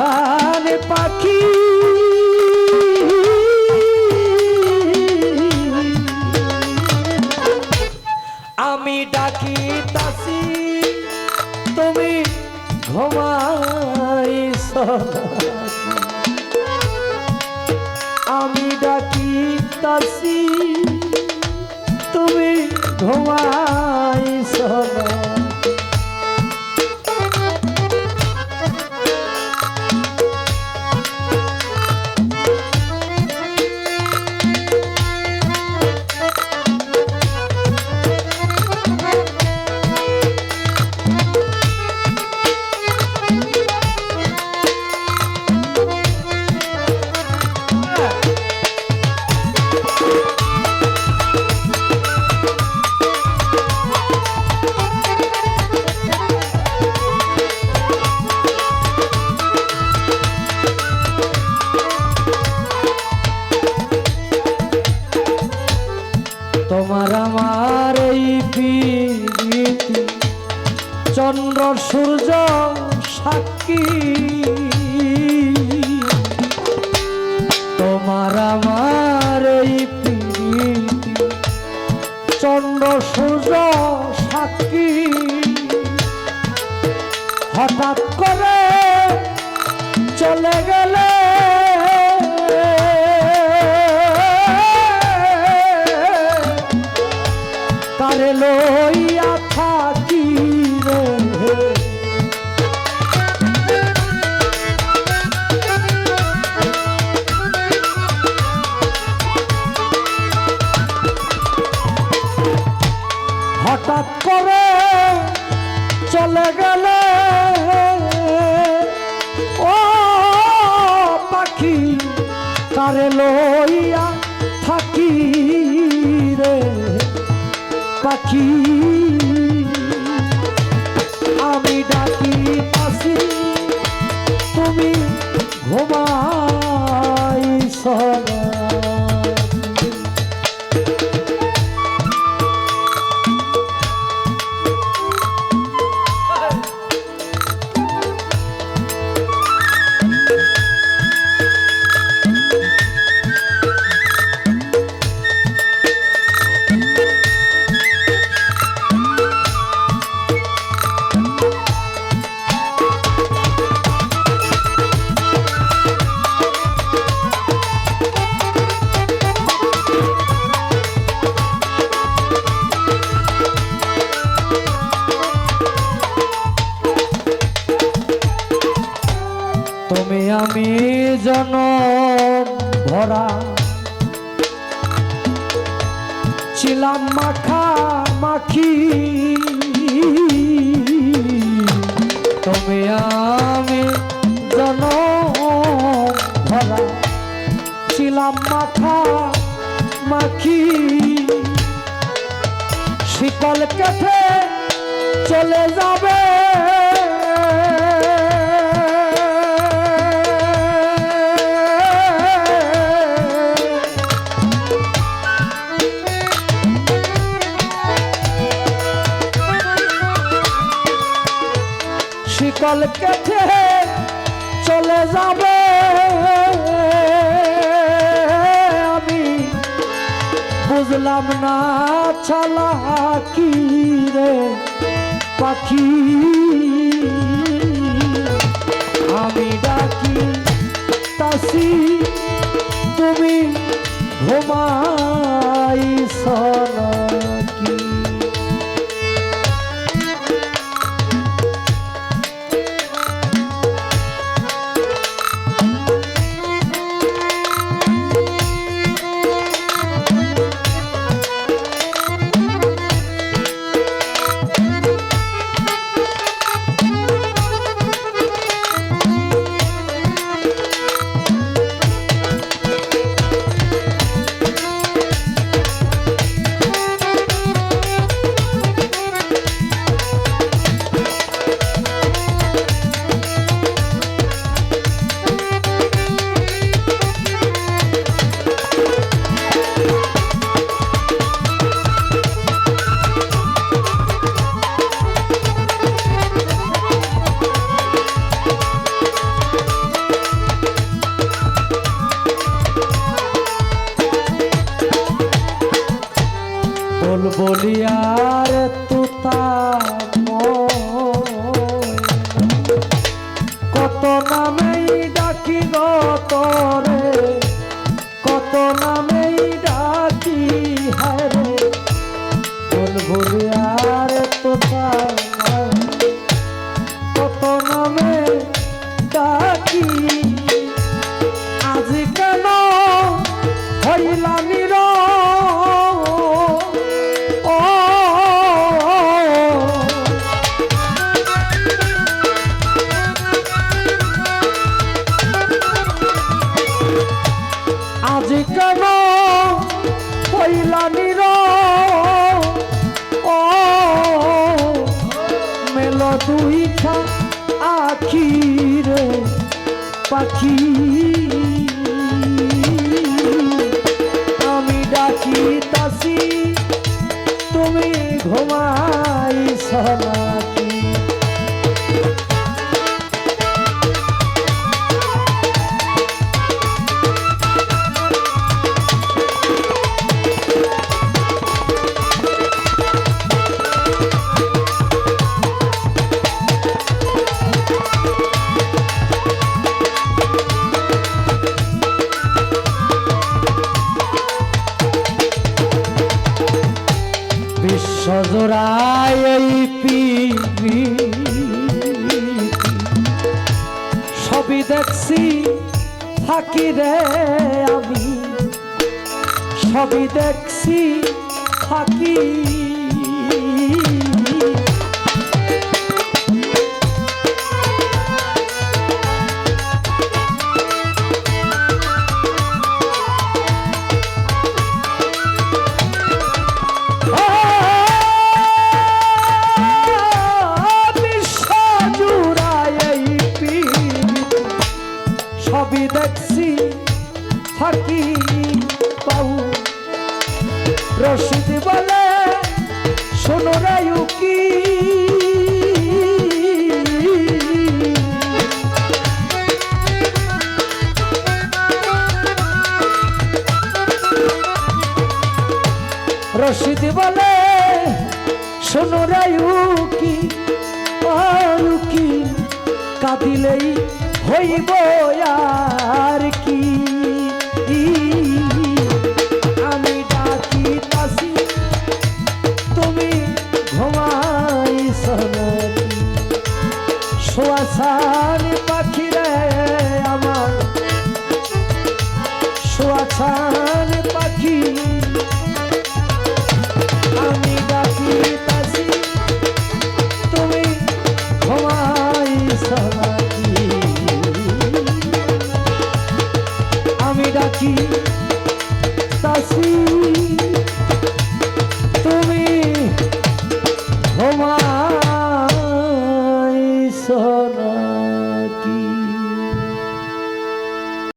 ছানে পাখি। আমি ডাকি তাসি তুমি ঘুমাইছ আমি ডাকি তাসি তুমি ঘুমাইছ করে চলে গেলে জন ভরা। ছিলাম মাখা মাখি তুমি আমি জন ভরা। ছিলাম মাখা মাখি শিকল কেটে চলে যাবে শিকল কেটে চলে যাবে। আমি বুঝলাম না ছালা কি রে পাখি। ফুল বলিয়ার তুতা কত নামেই ডাকি গতরে কত নামেই ডাকি হরে ফুল বলিয়ার তুতা কত নামে ডাকি? আজ কেন হইলা নিরা পাখি। আমি ডাকি তাসি তুমি ঘুমাই সনাকি বিশ্বজোড়ায় এই পৃথিবী সবই দেখছি থাকি রে আমি। সবই দেখছি থাকি দেখছি থাকি পাউ রশিদ বলে শোনো রায়ুকি রশিদ বলে শোনো রায়ুকি আরুকি কাঁদিলেই হইব আর কি? you.